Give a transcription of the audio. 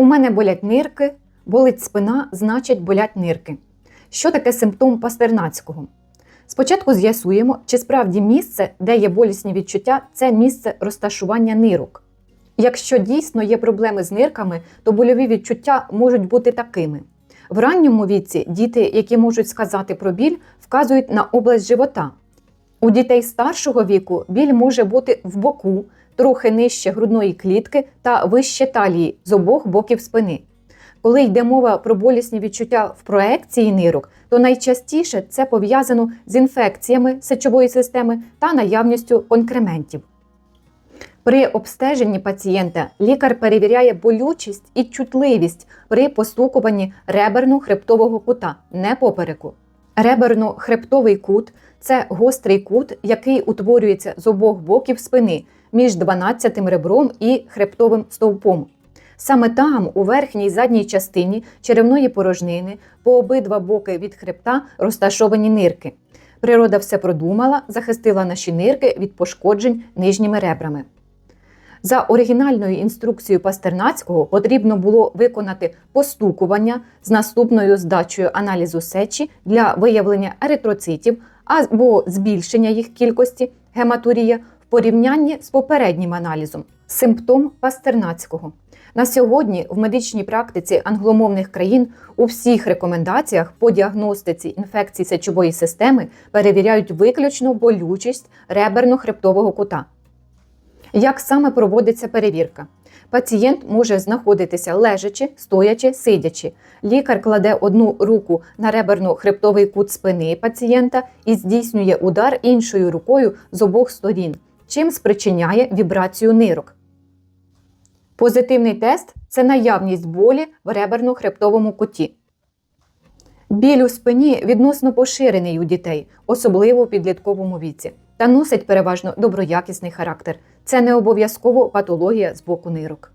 У мене болять нирки, болить спина, значить болять нирки. Що таке симптом пастернацького? Спочатку з'ясуємо, чи справді місце, де є болісні відчуття, це місце розташування нирок. Якщо дійсно є проблеми з нирками, то больові відчуття можуть бути такими. В ранньому віці діти, які можуть сказати про біль, вказують на область живота. У дітей старшого віку біль може бути в боку, трохи нижче грудної клітки та вище талії з обох боків спини. Коли йде мова про болісні відчуття в проекції нирок, то найчастіше це пов'язано з інфекціями сечової системи та наявністю конкрементів. При обстеженні пацієнта лікар перевіряє болючість і чутливість при постукуванні реберно-хребтового кута, не попереку. Реберно-хребтовий кут це гострий кут, який утворюється з обох боків спини між 12 ребром і хребтовим стовпом. Саме там, у верхній і задній частині черевної порожнини, по обидва боки від хребта розташовані нирки. Природа все продумала, захистила наші нирки від пошкоджень нижніми ребрами. За оригінальною інструкцією Пастернацького потрібно було виконати постукування з наступною здачею аналізу сечі для виявлення еритроцитів або збільшення їх кількості гематурія порівнянні з попереднім аналізом. Симптом Пастернацького. На сьогодні в медичній практиці англомовних країн у всіх рекомендаціях по діагностиці інфекцій сечової системи перевіряють виключно болючість реберно-хребтового кута. Як саме проводиться перевірка? Пацієнт може знаходитися лежачи, стоячи, сидячи. Лікар кладе одну руку на реберно-хребтовий кут спини пацієнта і здійснює удар іншою рукою з обох сторін, чим спричиняє вібрацію нирок. Позитивний тест це наявність болі в реберно-хребтовому куті. Біль у спині відносно поширений у дітей, особливо в підлітковому віці, та носить переважно доброякісний характер. Це не обов'язково патологія з боку нирок.